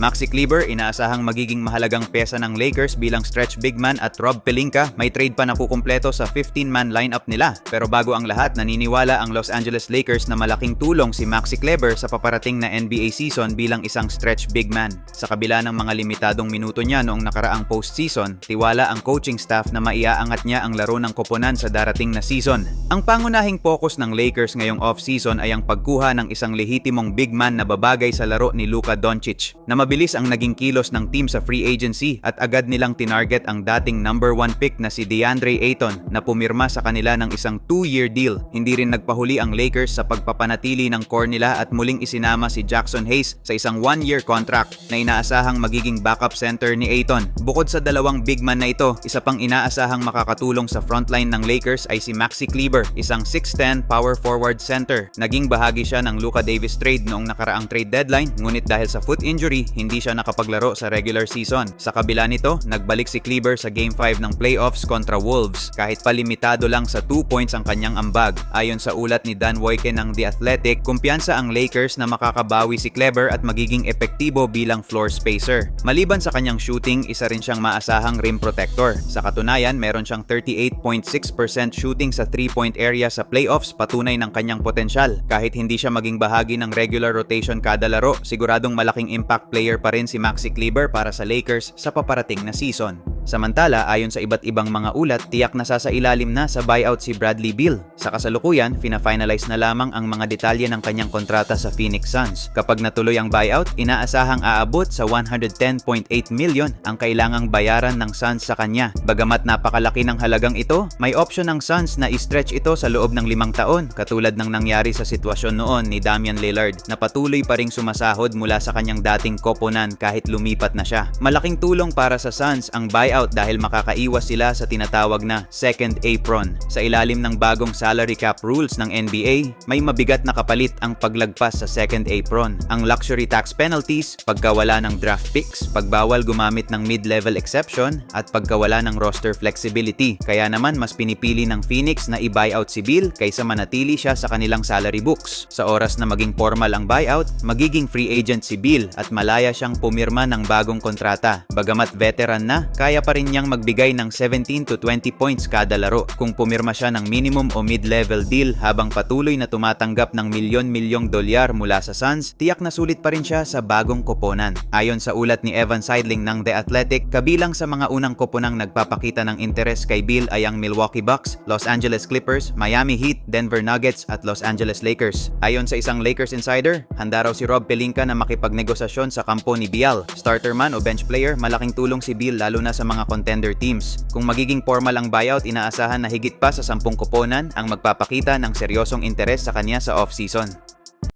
Maxi Kleber, inaasahang magiging mahalagang pesa ng Lakers bilang stretch big man at Rob Pelinka, may trade pa na kukumpleto sa 15-man lineup nila. Pero bago ang lahat, naniniwala ang Los Angeles Lakers na malaking tulong si Maxi Kleber sa paparating na NBA season bilang isang stretch big man. Sa kabila ng mga limitadong minuto niya noong nakaraang postseason, tiwala ang coaching staff na maiaangat niya ang laro ng koponan sa darating na season. Ang pangunahing focus ng Lakers ngayong off-season ay ang pagkuha ng isang lehitimong big man na babagay sa laro ni Luka Doncic, na mabilis ang naging kilos ng team sa free agency at agad nilang tinarget ang dating number 1 pick na si DeAndre Ayton na pumirma sa kanila ng isang 2-year deal. Hindi rin nagpahuli ang Lakers sa pagpapanatili ng core nila at muling isinama si Jackson Hayes sa isang 1-year contract na inaasahang magiging backup center ni Ayton. Bukod sa dalawang big man na ito, isa pang inaasahang makakatulong sa frontline ng Lakers ay si Maxi Kleber, isang 6'10 power forward center. Naging bahagi siya ng Luka Davis trade noong nakaraang trade deadline, ngunit dahil sa foot injury, hindi siya nakapaglaro sa regular season. Sa kabila nito, nagbalik si Kleber sa Game 5 ng playoffs kontra Wolves kahit pa limitado lang sa 2 points ang kanyang ambag. Ayon sa ulat ni Dan Woike ng The Athletic, kumpiyansa ang Lakers na makakabawi si Kleber at magiging epektibo bilang floor spacer. Maliban sa kanyang shooting, isa rin siyang maasahang rim protector. Sa katunayan, meron siyang 38.6% shooting sa 3-point area sa playoffs patunay ng kanyang potensyal. Kahit hindi siya maging bahagi ng regular rotation kada laro, siguradong malaking impact player pa rin si Maxi Kleber para sa Lakers sa paparating na season. Samantala, ayon sa iba't ibang mga ulat, tiyak na sasailalim na sa buyout si Bradley Beal. Sa kasalukuyan, fina-finalize na lamang ang mga detalye ng kanyang kontrata sa Phoenix Suns. Kapag natuloy ang buyout, inaasahang aabot sa 110.8 million ang kailangang bayaran ng Suns sa kanya. Bagamat napakalaki ng halagang ito, may option ng Suns na i-stretch ito sa loob ng limang taon, katulad ng nangyari sa sitwasyon noon ni Damian Lillard na patuloy pa ring sumasahod mula sa kanyang dating koponan kahit lumipat na siya. Malaking tulong para sa Suns ang buyout dahil makakaiwas sila sa tinatawag na second apron. Sa ilalim ng bagong salary cap rules ng NBA, may mabigat na kapalit ang paglagpas sa second apron. Ang luxury tax penalties, pagkawala ng draft picks, pagbawal gumamit ng mid-level exception, at pagkawala ng roster flexibility. Kaya naman mas pinipili ng Phoenix na i-buyout si Bill kaysa manatili siya sa kanilang salary books. Sa oras na maging formal ang buyout, magiging free agent si Bill at malaya siyang pumirma ng bagong kontrata. Bagamat veteran na, kaya pa rin niyang magbigay ng 17 to 20 points kada laro kung pumirma siya ng minimum o mid-level deal habang patuloy na tumatanggap ng milyon-milyong dolyar mula sa Suns, tiyak na sulit pa rin siya sa bagong koponan. Ayon sa ulat ni Evan Seidling ng The Athletic, kabilang sa mga unang koponang nagpapakita ng interes kay Bill ay ang Milwaukee Bucks, Los Angeles Clippers, Miami Heat, Denver Nuggets at Los Angeles Lakers. Ayon sa isang Lakers insider, handa raw si Rob Pelinka na makipagnegosasyon sa kampo ni Bial. Starter man o bench player, malaking tulong si Bill lalo na sa mga contender teams. Kung magiging formal ang buyout, inaasahan na higit pa sa 10 koponan ang magpapakita ng seryosong interes sa kanya sa off-season.